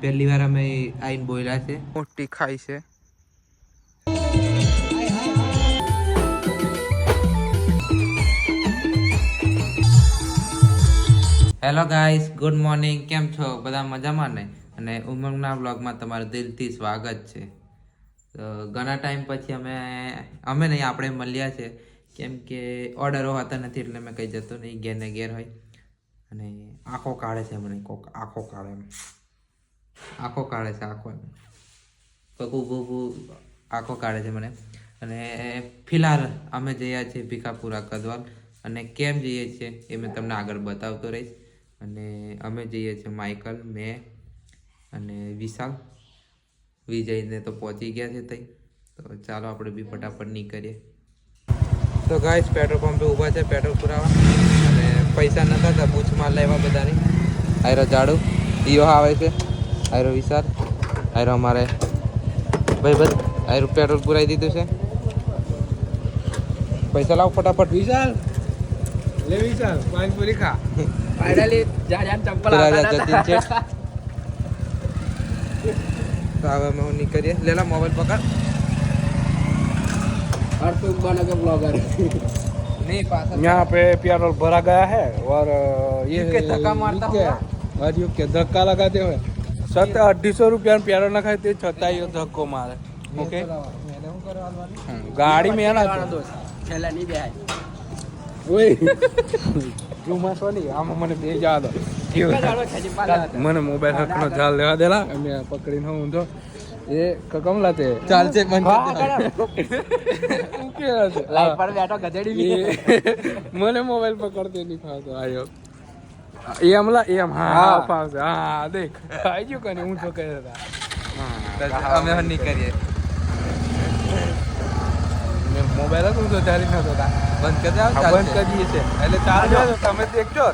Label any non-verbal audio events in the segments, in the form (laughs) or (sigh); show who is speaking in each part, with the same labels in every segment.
Speaker 1: પહેલી વાર અમે આઈને બોલ્યા છે. મોટી ખાઈ છે. હેલો ગાઈસ ગુડ મોર્નિંગ કેમ છો? બધા મજામાં ને? અને ઉમંગના બ્લોગમાં તમારું દિલથી સ્વાગત છે. તો ઘણા ટાઈમ પછી અમે અમે નહીં આપણે મળ્યા છે. કેમ કે ઓર્ડરો હતા નથી એટલે મેં કંઈ જતો નહીં ઘેરને ઘેર હોય. અને આંખો કાઢે છે મને કોક આંખો કાઢે એમ. આંખો કાઢે છે, આંખો એમ. કોક ઊભું ઊભું આંખો કાઢે છે મને. અને ફિલહાલ અમે જઈએ છીએ ભીખાપુરા કદવાલ અને કેમ જઈએ છીએ એ મેં તમને આગળ બતાવતો રહીશ. અને અમે જઈએ છીએ માઇકલ, મેં અને વિશાલ. વિજયને તો પહોંચી ગયા છે તઈ. તો ચાલો આપણે બી ફટાફટ નીકળીએ. તો ગાઈશ પેટ્રોલ પંપે ઊભા છે, પેટ્રોલ પુરાવા. પૈસા નતા હતા પૂછમાં લેવા બધાની. આયરો જાડુ ઈયો આવે છે. આયરો વિશાલ આયરો અમારે ભાઈ બધ આયરો પેટ્રોલ પુરાઈ દીધું છે. પૈસા લાવ ફટાફટ.
Speaker 2: વિશાલ લે વિશાલ પાણીપુરી ખા.
Speaker 1: નીકળીએ. લેલા મોબાઈલ પકડ. અર્થ બ્લોગર
Speaker 2: यहाँ पे पेट्रोल भरा गया है और ये
Speaker 1: धक्का मारता
Speaker 2: और યુકે ધક્કા લગાતે હોય. સત અઢીસો રૂપિયા પેરો નખાય તે છતાં એ ધક્કો મારે. ઓકે? ગાડી મેં
Speaker 3: છેલ્લા નહીં બેહાય.
Speaker 2: ઓય. ચોમાસવાની આમાં મને બે
Speaker 3: જાદો
Speaker 2: મને મોબાઈલ હકનો જાલ લેવા દેલા મેં પકડીને હું તો એ કમ લાતે
Speaker 1: ચાલશે બંધ
Speaker 3: हाँ,
Speaker 1: કરી દે.
Speaker 2: હું કે છે?
Speaker 3: लाइट पर बैठो गधेड़ी भी
Speaker 2: એ મને મોબાઈલ પકડતે નહીં ફાવતો આયો એમ લા એમ હા હા
Speaker 1: હા.
Speaker 2: ફાવશે હા હા દેખ આઈ ગયું કને હું તો કહે હતા
Speaker 1: તો અમે હવે નીકળીએ
Speaker 2: મેં મોબાઈલ હતો હું તો ચાલી નતો તા
Speaker 1: બંધ કરી દે
Speaker 2: હા, બંધ કરી દઈએ છે એટલે ચાલુ રાખો, તમે દેખજો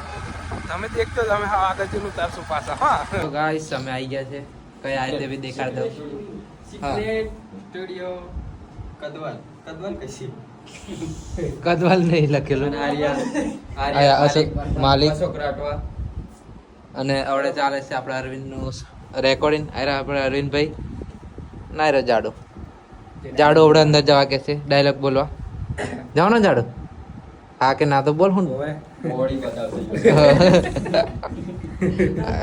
Speaker 2: તમે દેખજો તમે હા આગળ જઈને ઉતારશો પાછા હા
Speaker 1: તો ગાઈસ અમે આવી ગયા છે કયા રીતે બી દેખાડ દો
Speaker 3: સ્ટુડિયો કદવાલ. કદવાલ કશી?
Speaker 1: કદવાલ નહીં લખેલું. આર્યા. અશોક માલિક.
Speaker 3: અશોક રાઠવા.
Speaker 1: અને હવે ચાલે છે આપણે અરવિંદનું રેકોર્ડિંગ આર્યા આપણે અરવિંદભાઈ. નાયરો જાડો. જાડો આપણે અંદર જવા કે છે. ડાયલોગ બોલવા. જાઓ ને જાડો? હા કે ના તો બોલ હું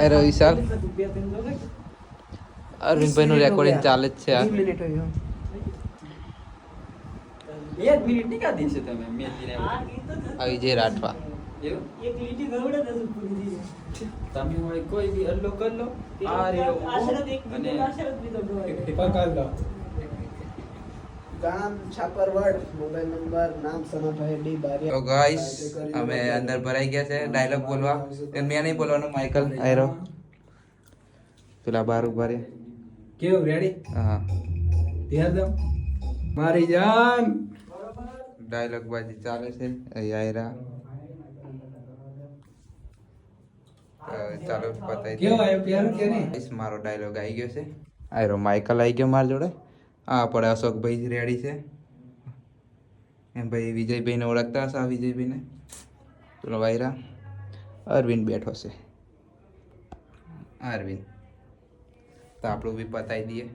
Speaker 1: અરે વિશાલ. અરવિંદભાઈનું રેકોર્ડિંગ ચાલે છે આ.
Speaker 3: મિનિટ હોય એક મિનિટની કાઢી છે તમે? મેથી આવી જે રાઠવા.
Speaker 1: એક લીટી ગવડે નથી પૂરી દીધી
Speaker 3: તમે હોય કોઈ બી અલ્લો કલ્લો આ
Speaker 2: રે આશરત
Speaker 4: એક અને આશરત બી તો એક પકાલ દો
Speaker 1: તો અમે અંદર ભરાઈ ગયા છે ડાયલોગ બોલવા. મેં નહીં બોલવાનો માઇકલ આયરો. પેલા બાર ઊભા રહ્યા
Speaker 2: કેવું રેડી
Speaker 1: હા.
Speaker 2: ધ્યાન મારી જાન.
Speaker 1: ડાયલોગ બાજી ચાલે છે આયરા. ચાલો પતાઈ
Speaker 2: કેવો આવ્યો પ્યારો કે નહીં?
Speaker 1: મારો ડાયલોગ આવી ગયો છે. આયરો માઇકલ આવી ગયો મારી જોડે. હા આપણે અશોકભાઈ રેડી છે. એમ ભાઈ વિજયભાઈને ઓળખતા હશે આ વિજયભાઈને? પેલો વાયરા અરવિંદ બેઠો છે. અરવિંદ. તો આપણું બી પતાવી દઈએ.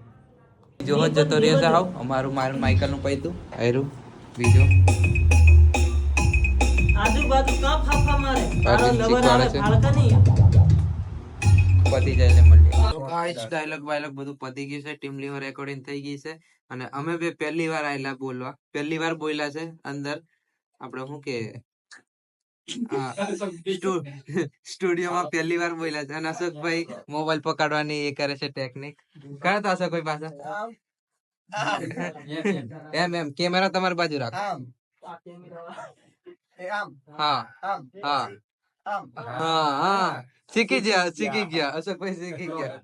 Speaker 1: બીજો જતો જતો રહેશે આવ અમારું મારું માઇકલનું પૈતું. આયરું. બીજો.
Speaker 5: આજુબાજુ કા ફાફા મારે? તારો લવર આવે ફાળકા નહીં.
Speaker 1: પતી જાય છે મળી. ગાઈસ ડાયલોગ બાયલોગ બધું પતી ગયું છે. ટીમ લીવર રેકોર્ડિંગ થઈ ગઈ છે. અને અમે બે પહેલી વાર આયેલા બોલવા. પહેલી વાર બોલ્યા છે અંદર. આપણે શું કે સ્ટુડિયોમાં પહેલી વાર બોલ્યા છે. અને અશોકભાઈ મોબાઈલ પકડવાની એ કરે છે ટેકનિક કરે તો અશોકભાઈ પાસે એમ એમ. કેમેરા તમારી બાજુ રાખ. શીખી ગયા શીખી ગયા. અશોકભાઈ શીખી ગયા.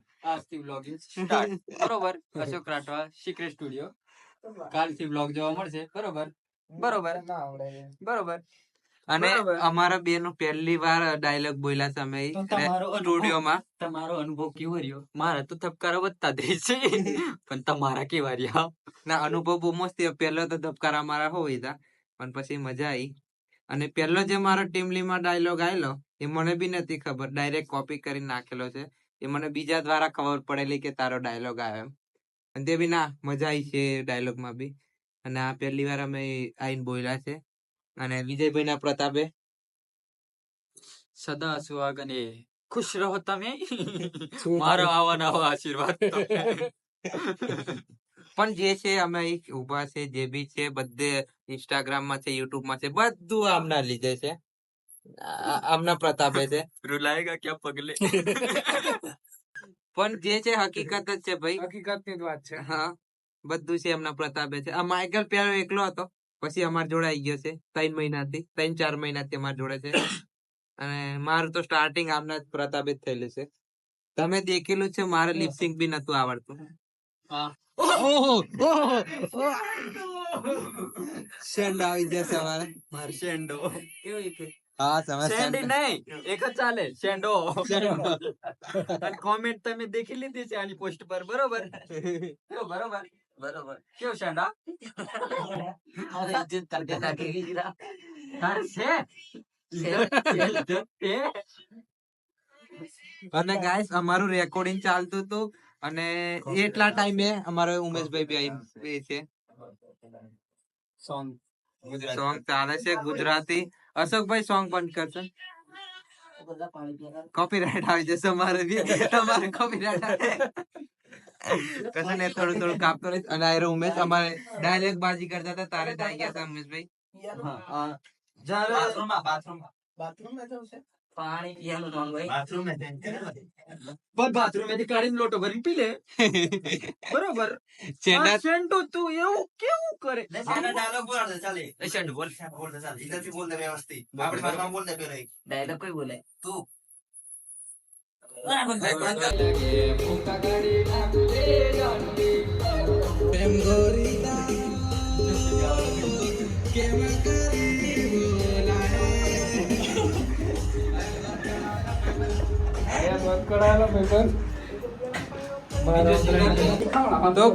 Speaker 3: બરોબર. અશોક રાઠવા સ્ટુડિયો કાલથી બ્લોગ જોવા મળશે. બરોબર. બરોબર. બરોબર.
Speaker 1: અને અમારા બે નું પહેલી વાર ડાયલોગ બોલ્યા છે અમે
Speaker 3: તો તમારો અનુભવ-
Speaker 1: સ્ટુડિયોમાં.
Speaker 3: તમારો અનુભવ કેવો રહ્યો? મારા તો ધબકારા વધતા જ છે. (laughs) પણ તમારા કેવા રહ્યા?
Speaker 1: ના અનુભવ બહુ મસ્ત પહેલો તો ધબકારા મારા હોય હતા પણ પછી મજા આવી અને પહેલો જે મારો ટીમલીમાં ડાયલોગ આવેલો એ મને બી નથી ખબર. ડાયરેક્ટ કોપી કરીને નાખેલો છે. એ મને બીજા દ્વારા ખબર પડેલી કે તારો ડાયલોગ આવ્યો એમ. અને તે બી ના મજા આવી છે ડાયલોગમાં બી. અને આ પહેલી વાર અમે આઈને બોલ્યા છે. અને વિજયભાઈના પ્રતાપે.
Speaker 3: સદા સુહાગ અને ખુશ રહો તમે. મારો આવો નવો આશીર્વાદ (laughs)
Speaker 1: પણ જે છે અમે ઊભા છે જે બી છે બધે ઇન્સ્ટાગ્રામમાં છે યુટ્યુબમાં છે બધું આમના લીધે છે. આમના પ્રતાપે છે. (laughs)
Speaker 3: રુલાયેગા ક્યાં પગલે? (laughs)
Speaker 1: પણ જે છે હકીકત જ છે ભાઈ.
Speaker 2: હકીકતની વાત છે.
Speaker 1: હા બધું છે એમના પ્રતાપે છે. આ માઇકલ પ્યારો એકલો હતો. પછી અમારે જોડાઈ ગયો છે ત્રણ મહિનાથી ત્રણ ચાર મહિનાથી અમારે જોડે છે. (coughs) અને મારું તો સ્ટાર્ટિંગ આમના જ પ્રતાપે થયેલું છે. તમે દેખેલું છે મારે લિપસિંગ બી નતું આવડતું. શેન્ડ (laughs) આવી જશે અમારે.
Speaker 3: શેન્ડો
Speaker 1: કેવી છે હા સમજ
Speaker 3: શેન્ડી નહીં એક જ ચાલે શેન્ડો અને કોમેન્ટ તમે દેખી લીધી છે આની પોસ્ટ પર બરોબર? (laughs) બરોબર? બરોબર. કેવું છે એ?
Speaker 1: અને ગાઈસ અમારું રેકોર્ડિંગ ચાલતું હતું અને એટલા ટાઈમે અમારો ઉમેશભાઈ બી આવી છે.
Speaker 3: સોંગ.
Speaker 1: સોંગ ચાલે છે ગુજરાતી. અશોકભાઈ સોંગ બંધ કરશે કોપીરાઈટ આવી જશે અમારે બી. તમારે કોપીરાઇટ કશે એ થોડું થોડું કાપતો રહીશ અને આયરો ઉમેશ અમારે ડાયરેક્ટ બાજી કરતા હતા તારે થઈ ગયા હતા ઉમેશભાઈ
Speaker 4: બાથરૂમમાં જવું છે
Speaker 3: બાથરૂમમાંથી કાઢીને લોટો ભરીને પી લે બરોબર
Speaker 1: ચેન્ડા
Speaker 3: તું એવું કેવું કરે
Speaker 5: ડાયલોગ કઈ બોલે
Speaker 1: તો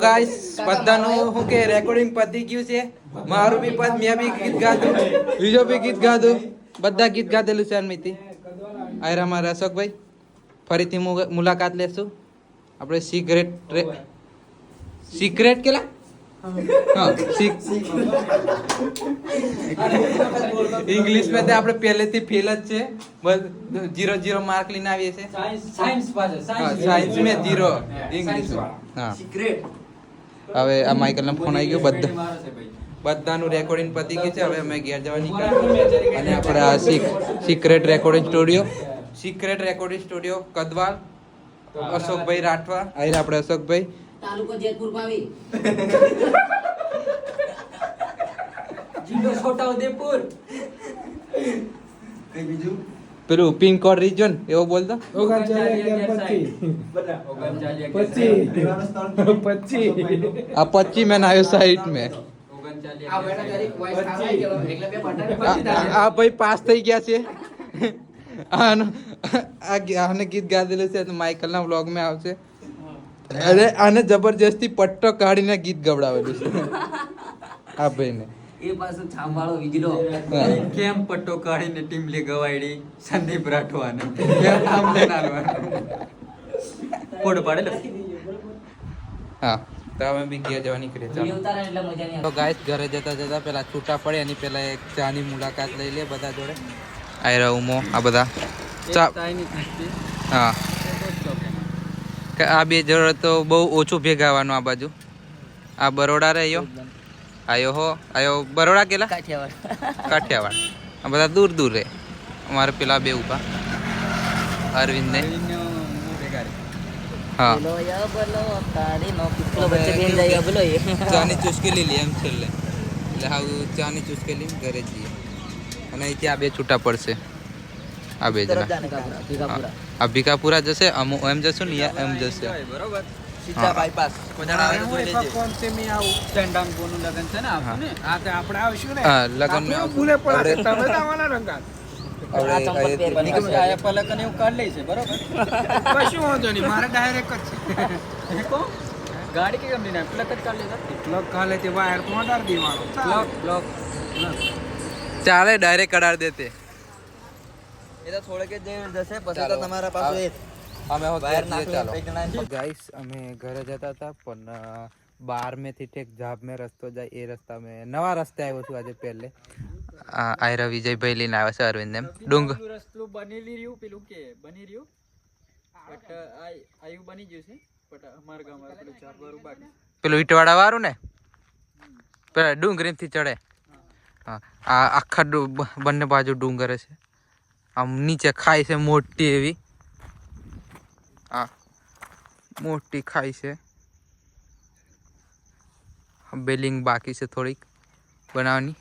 Speaker 1: ગાઈસ બધાનું શું કે રેકોર્ડિંગ પતી ગયું છે. મારું બી પદ મેં બી ગીત ગાધું. બીજો બી ગીત ગાધું. બધા ગીત ગાધેલું છે અનમિતિ આયરા મારા અશોકભાઈ. ફરીથી મુલાકાત લેશું. આપણે સિગરેટ સિક્રેટ કેલા હા. ઇંગ્લિશમાં તે આપણે પહેલેથી ફેલ જ છે. બસ જીરો જીરો માર્ક લઈને આવીએ હા સાયન્સ મેં જીરો ઇંગ્લિશ હા. હવે આ માઇકલ નો ફોન આવી ગયો બધા બધાનું રેકોર્ડિંગ પતી ગયું છે. હવે અમે ઘેર જવા નીકળ્યા અને આપણે આ secret recording studio secret recording studio Kadwal અશોકભાઈ રાઠવા આયર આપણે અશોકભાઈ
Speaker 5: તાલુકો જેતપુર પાવી
Speaker 3: જિલ્લો છોટાઉદેપુર.
Speaker 1: પેલું પિન કોડ રિજન એવો બોલતો? આ પચી મેન આવ્યો સાઈડ મેં. આ ભાઈ પાસ થઈ ગયા છે. આનો ગીત ગાધેલું છે તો માઇકલના વ્લોગમાં આવશે. અરે આને જબરજસ્તી પટ્ટો કાઢીને ગીત ગવડાવેલું છે. આ ભાઈને.
Speaker 5: એ પાછું છાંભાળો વીજળો.
Speaker 1: હા.
Speaker 3: કેમ પટ્ટો કાઢીને ટીમલી ગવાયડી? સંદીપ રાઠવાને. કેમ નામ લઈને આલવાનું? પાડેલો
Speaker 1: હા તો અમે બી ઘેર જવા નીકળીએ. તો ગાય ઘરે જતા જતા પેલા છૂટા પડે એની પેલા એક ચાની મુલાકાત લઈ લે બધા જોડે. આયરા ઉમો આ બધા. ચા હા. આ બે તો બહુ ઓછું ભેગાવાનું આ બાજુ. આ બરોડા રહ્યો આયો. હો. આયો બરોડા કેલા?
Speaker 5: કાઠિયાવાડ.
Speaker 1: કાઠિયાવાડ. આ બધા દૂર દૂર રહે અમારે પેલા બે ઊભા અરવિંદ. ને હા ચાની ચુસ્કી લે એમ છેલ્લે. એટલે હાવ ચાની ચુસ્કી લઈને ઘરે જઈએ. અને અહીંથી આ બે છૂટા પડશે. આ બે જણા. આ ભીકાપુરા જશે અમુક એમ જશું ને યા એમ જશે.
Speaker 3: બરોબર.
Speaker 1: સીધા
Speaker 5: બાયપાસ
Speaker 3: કાઢ લે (laughs) ગાડી કે કંપની ના પલક જ કાઢ લેતા
Speaker 2: પ્લગ દેવાનો.
Speaker 3: બ્લોક બ્લોક
Speaker 1: ચાલે ડાયરેક્ટ કડાર દેતે
Speaker 5: એ તો થોડેક જ જશે પછી તો તમારા પાસે
Speaker 2: અમે
Speaker 5: બહાર
Speaker 2: ચાલો. ગાઈસ અમે ઘરે જતા હતા પણ બાર મેં થી ઠેક જાબ મેં રસ્તો જાય એ રસ્તા મેં નવા રસ્તે આવ્યો છું આજે પહેલે.
Speaker 1: આયરા વિજયભાઈ લઈને આવ્યા છે અરવિંદ એમ. ડુંગ.
Speaker 3: રસ્તું બની રહ્યું પેલું કે બની રહ્યું. બટ આયુ બની ગયું છે બટ અમારા ગામમાં પેલું ચારવાળું બાકી
Speaker 1: પેલું ઈટવાડા વાળું ને? પેલા ડુંગરીમથી ચડે. આ આખા બંને બાજુ ડુંગર છે. આમ નીચે ખાઈ છે મોટી એવી. આ મોટી ખાઈ છે. બેલિંગ બાકી છે થોડીક બનાવવાની.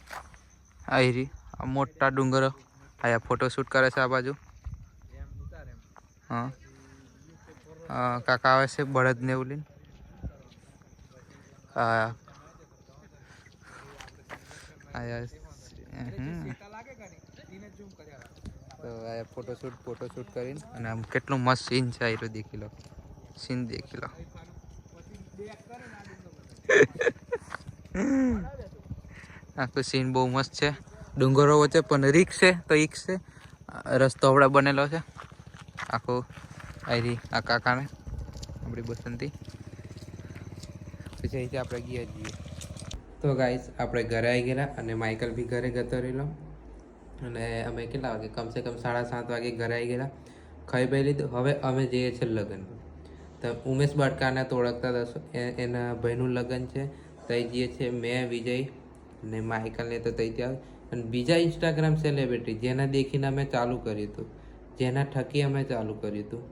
Speaker 1: આ એરી, આ મોટા ડુંગરો. આયા ફોટોશૂટ કરે છે આ બાજુ. હા. કાકા આવે છે બળદ ને એવું લઈને. તો આ ફોટોશૂટ ફોટોશૂટ કરીને અને આમ કેટલું મસ્ત સીન છે આ રહ્યો દેખી લો સીન દેખી લો આખું સીન બહુ મસ્ત છે ડુંગરો વચ્ચે પણ રીક છે તો ઈક છે રસ્તો હમણાં બનેલો છે આખો આયરી આ કાકાને આપણી બસંતી પછી અહીંથી આપણે ગયા જઈએ તો ગાઈસ આપણે ઘરે આવી ગયેલા અને માઇકલ બી ઘરે ગતો રહેલો. અને અમે કેટલા વાગે? કમસે કમ સાડા સાત વાગે ઘરે આવી ગયેલા. ખાઈ પી લીધું. હવે અમે જઈએ છીએ લગ્ન. તો ઉમેશ બટકાને તો ઓળખતા જ એ- એના ભાઈનું લગ્ન છે. તઈ જઈએ છીએ મેં, વિજય અને માઇકલને તો તઈ ત્યાં અને બીજા ઇન્સ્ટાગ્રામ સેલિબ્રિટી જેના દેખીને અમે ચાલુ કર્યું હતું. જેના ઠકી અમે ચાલુ કર્યું હતું.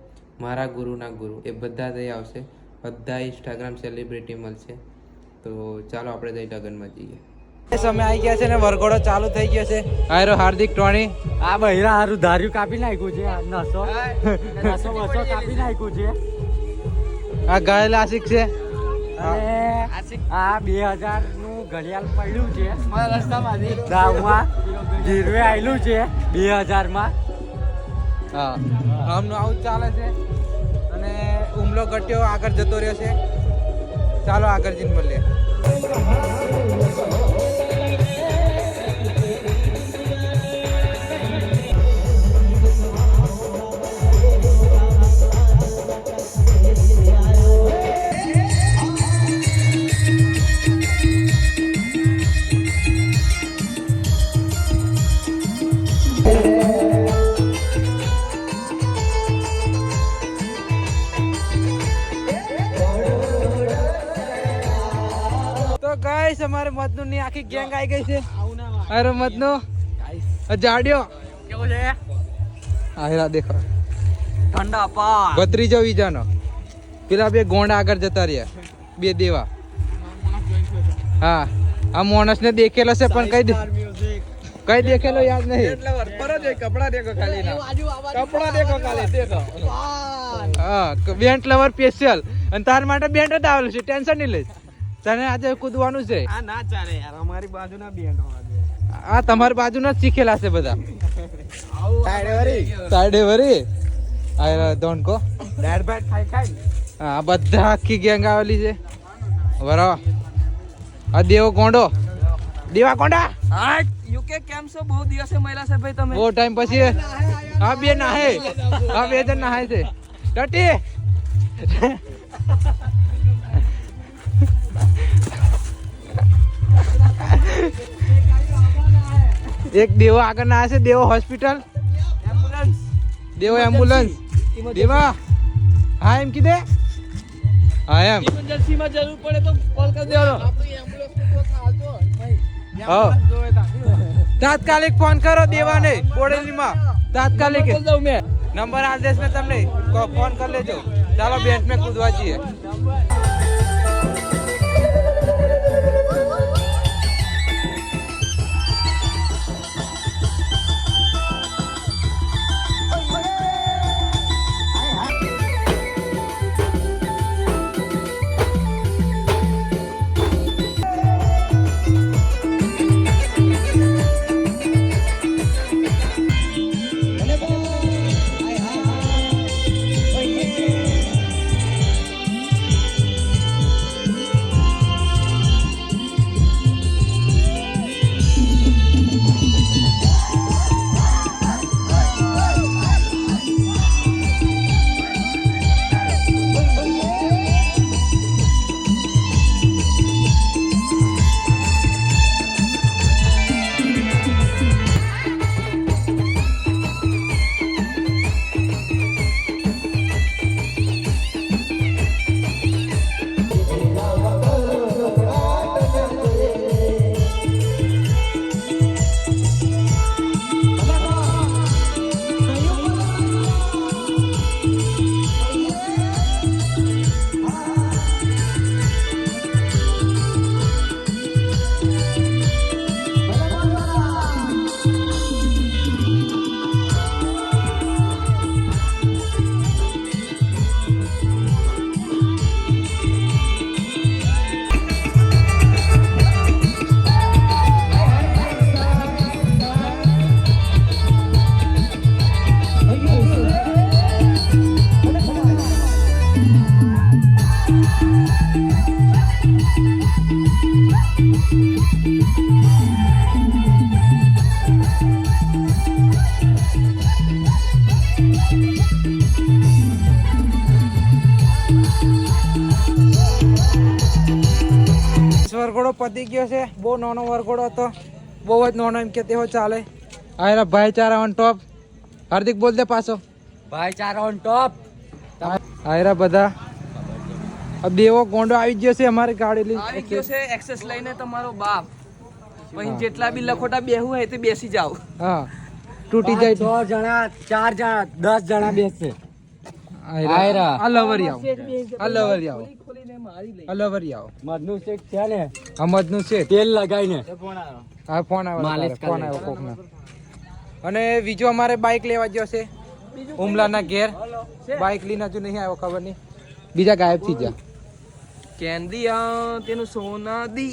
Speaker 1: મારા ગુરુના ગુરુ. એ બધા તઈ આવશે. બધા ઇન્સ્ટાગ્રામ સેલિબ્રિટી મળશે. તો ચાલો આપણે તઈ લગ્નમાં જઈએ સમય આવી ગયા છે ને વરઘોડો ચાલુ થઈ ગયો છે. હારો હાર્દિક ટોણી.
Speaker 3: આ બહેરા હારું ધાર્યું કાપી નાખ્યું છે આ નસો. (laughs) નસો બસો કાપી નાખ્યું છે.
Speaker 1: આ ગયેલ આશિક છે.
Speaker 3: આ બે હજારનું ઘડિયાળ પડ્યું છે. દાવમાં ગીરવે આવેલું છે બે હજારમાં
Speaker 1: હા. આમનું આવું જ ચાલે છે. અને ઉમલો ગટ્યો આગળ જતો રહ્યો છે. ચાલો આગળ જઈને મળીએ. ગાઈસ અમારે મધનુ ની આખી ગેંગ આવી ગઈ છે. અરે મધનુ? જાડ્યો.
Speaker 3: કેવો છે?
Speaker 1: આહેરા દેખો.
Speaker 3: ઠંડા પા
Speaker 1: ભત્રીજો વિજાનો પેલા બે ગોંડા આગળ જતા રહ્યા. બે દેવા. હા. આ માણસ ને દેખેલો છે પણ કઈ કઈ દેખેલો યાદ નહીં.
Speaker 2: કપડા દેખો ખાલી કપડા દેખો ખાલી દેખો.
Speaker 1: હા બેન્ટ લવર સ્પેશિયલ અને તાર માટે બેન્ટ જ આવેલું છે. ટેન્શન નહીં લઈશ. તને આજે કૂદવાનું છે?
Speaker 2: આ ના ચાલે યાર અમારી બાજુના બેન
Speaker 1: આ તમારી બાજુના જ શીખેલા છે બધા. સાઈડે વરી. આ ધોનકો
Speaker 2: દાળ ભાત ખાઈ ખાઈ.
Speaker 1: આ બધા આખી ગેંગ આવેલી છે. બરાબર આ દેવો કોંડો દેવા કોંડા
Speaker 5: યુકે કેમ છો? બહુ દિવસે મળ્યા છે ભાઈ તમે.
Speaker 1: બહુ ટાઈમ પછી. આ બે નાહે આ બે જણ નાહે છે. ટટી. એક દેવો આગળ ના છે દેવો હોસ્પિટલ દેવો એમ્બ્યુલન્સ દેવા. હા એમ કીધે? હા એમ.
Speaker 5: ઇમરજન્સીમાં જરૂર પડે તો કોલ કરી દેવાનો.
Speaker 1: તાત્કાલિક ફોન કરો દેવાને બોડેલીમાં. તાત્કાલિક. નંબર આદેશ મેં. તમને. ફોન કરી લેજો. ચાલો બેંક મેં કૂદવા જઈએ. પતી ગયો છે. બહુ નાનો વરઘોડો હતો. બહુ જ નાનો એમ કે તેવો ચાલે. આયરા ભાઈચારા ઓન ટોપ હાર્દિક બોલ દે પાછો.
Speaker 3: ભાઈચારા ઓન ટોપ
Speaker 1: આયરા બધા. બેવો ગોંડો આવી ગયો છે અમારી ગાડી લઈ
Speaker 6: આવી ગયો છે. એક્સેસ લઈને તમારો બાપ. પછી જેટલા બી લખોટા બેહું હોય તે બેસી જાવ
Speaker 1: હા. તૂટી જાય.
Speaker 3: છ જણા ચાર જણા દસ જણા બેસશે
Speaker 1: આયરા. આ લવરી આવો આ લવરી આવો આવો
Speaker 3: મધનું શેક છે ને?
Speaker 1: આ છે
Speaker 3: તેલ લગાવીને.
Speaker 1: હા ફોન આવ્યો ફોન આવ્યો કોકનો. અને બીજો અમારે બાઇક લેવા ગયો છે ઉમલાના ઘેર. બાઇક લઈને હજુ નહીં આવ્યો ખબર નહીં. બીજા ગાયબ થઈ ગયા.
Speaker 6: કેન્દી આ તેનું સોનાદી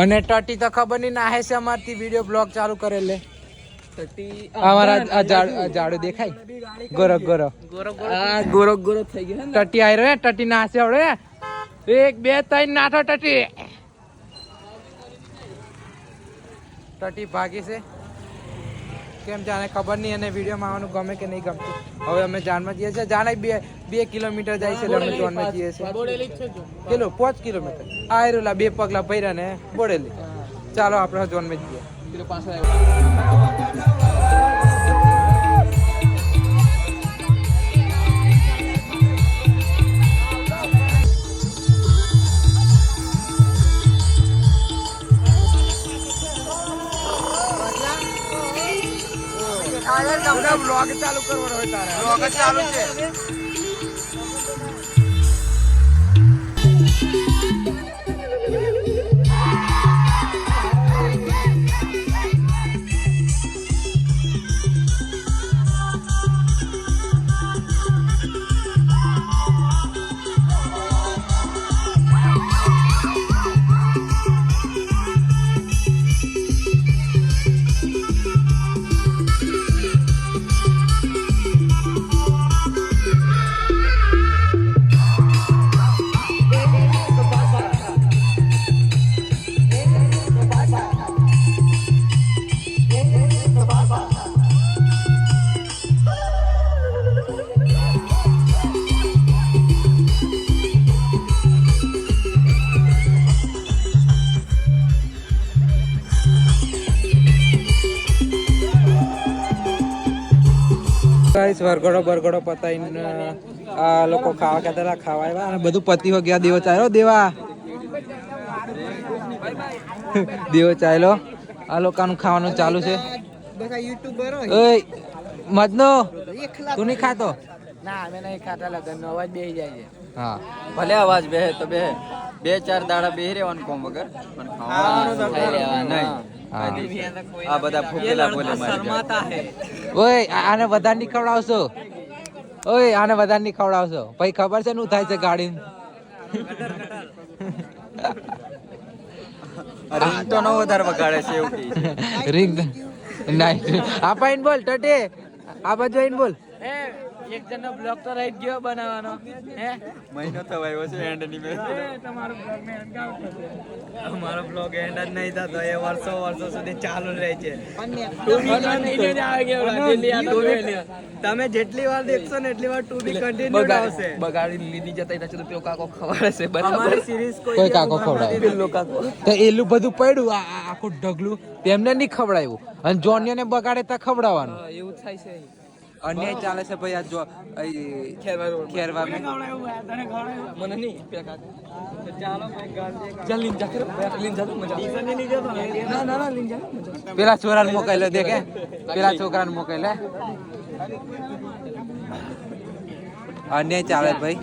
Speaker 1: અને ટટી તો ખબર નહીં નાહે છે અમારથી વીડિયો બ્લોગ ચાલુ કરેલે અમારા ઝાડુ દેખાય? ગોરખ ગોરખ.
Speaker 6: ગોરો આ ગોરો ગોરો થઈ ગયો
Speaker 1: ટટી આવી રહ્યો ટટી નાસે આવડે એક બે ત્રણ નાઠો ટટી. ટટી ભાગી છે. કેમ જાણે ખબર નહીં અને વિડીયોમાં આવવાનું ગમે કે નહીં ગમતું. હવે અમે જાનમાં જઈએ છીએ. જાણે બે બે કિલોમીટર જાય છે એટલે અમે જોનમાં જઈએ છીએ. કેટલું? પાંચ કિલોમીટર. આ રેલા બે પગલા ભર્યા ને બોડેલી. ચાલો આપણે જોનમાં જઈએ. બ્લોગ ચાલુ કરવાનો હોય તારે બ્લોગ ચાલુ છે ગાઈસ વરઘોડો બરઘોડો પતાઈને આ લોકો ખાવા કહેતા હતા ખાવા આવ્યા અને બધું પતી હો ગયા દેવો ચાલ્યો દેવા. દેવો ચાલ્યો. આ લોકોનું ખાવાનું ચાલુ છે. ઓય મજનો તું નહીં ખાતો?
Speaker 6: ના અમે નહીં ખાતા લગન અવાજ બે જાય છે.
Speaker 1: હા.
Speaker 3: ભલે અવાજ બે તો બે બે ચાર દાડા બે રહેવાનું કોમ વગર. પણ ખાવાનું નહીં. આ બધા ફૂકેલા બોલે
Speaker 1: ઓય આને વધારે નીકળાવશો. ઓય આને વધારે નહીં પછી ખબર છે શું થાય છે ગાડી
Speaker 3: રિંગ તો નો વધારે વગાડે છે એવું
Speaker 1: રિંગ (laughs) નાઈટ આ પાઈન બોલ ટટે. આ બાજુ આઈને બોલ.
Speaker 6: હે એક જણનો બ્લોગ તો રહી ગયો બનાવવાનો. હે?
Speaker 3: મહિનો થવાયો છે એન્ડની મેં.
Speaker 6: તમારો બ્લોગ મે અટકાવ થશે.
Speaker 3: અમારો બ્લોગ એન્ડ જ નહીં થતો એ વર્ષો વર્ષો સુધી ચાલુ રહે છે. તમે જેટલી વાર દેખશો ને એટલી વાર ટુ બી કન્ટિન્યુ આવશે.
Speaker 6: બગાડી લીધી જતા એના તો પેલો કાકો ખવાડે છે બરાબર?
Speaker 3: સિરીઝ
Speaker 1: કોઈ કાકો ખવડાવે.
Speaker 6: પેલો કાકો.
Speaker 1: તો એલું બધું પડ્યું આ આખું ઢગલું. તેમને નહીં ખવડાવ્યું અને જોનિયાને બગાડે તો ખવડાવવાનું.
Speaker 6: એવું થાય છે.
Speaker 1: અન્યાય ચાલે છે ભાઈ આ જો ખેરવા
Speaker 6: મને નહીં પેલા આવે. ના
Speaker 1: મોકલે દેખે. પેલા છોકરાને મોકલે અન્યાય ચાલે ભાઈ.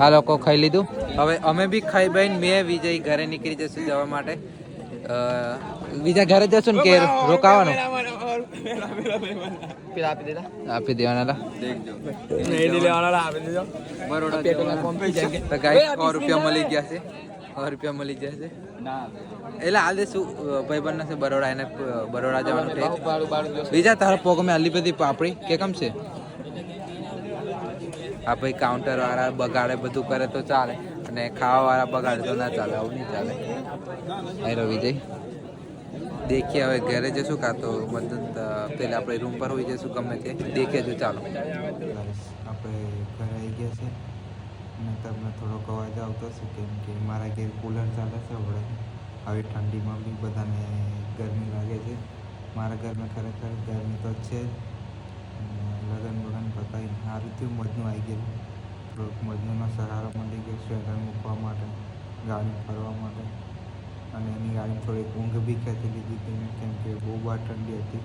Speaker 1: આ લોકો ખાઈ લીધું. હવે અમે બી ખાઈ ભાઈ મેં વિજય ઘરે નીકળી જશું જવા માટે. બીજા ઘરે જશું ને કે રોકાવાનું?
Speaker 3: બરોડા
Speaker 1: એને બરોડા જવાનું છે. બીજા તારા પોગ મેં આલી બધી પાપડી કે કેમ છે આ ભાઈ કાઉન્ટર વાળા બગાડે બધું કરે તો ચાલે અને ખાવા વાળા બગાડે તો ના ચાલે આવું નહીં ચાલે હાલો વિજય દેખીએ હવે ઘરે જશું કાં તો મદદ પેલા આપણે રૂમ પર હોઈ જશું ગમે તે. દેખીએ જો ચાલો. આપણે ઘરે આવી ગયા છે. અને તમને થોડોક અવાજ આવતો હશે કેમ કે મારા ઘેર કુલર ચાલે છે હવે આવી ઠંડીમાં બી બધાને ગરમી લાગે છે. મારા ઘરમાં ખરેખર ગરમી તો છે. લગન બગન પતાવી સારું થયું મજનું આવી ગયેલું. થોડુંક મજનુનો સહારો મળી ગયો, સ્વેટર મૂકવા માટે, ગાડી ફરવા માટે. અને એની ગાડી થોડીક ઊંઘ બી ખેંચી લીધી હતી કેમ કે બહુ બહાર ઠંડી હતી.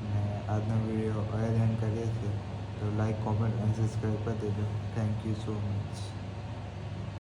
Speaker 1: અને આજનો વીડિયો આયોજન કરીએ છીએ. તો લાઈક કોમેન્ટ અને સબસ્ક્રાઈબ કરી દેજો. Thank you so much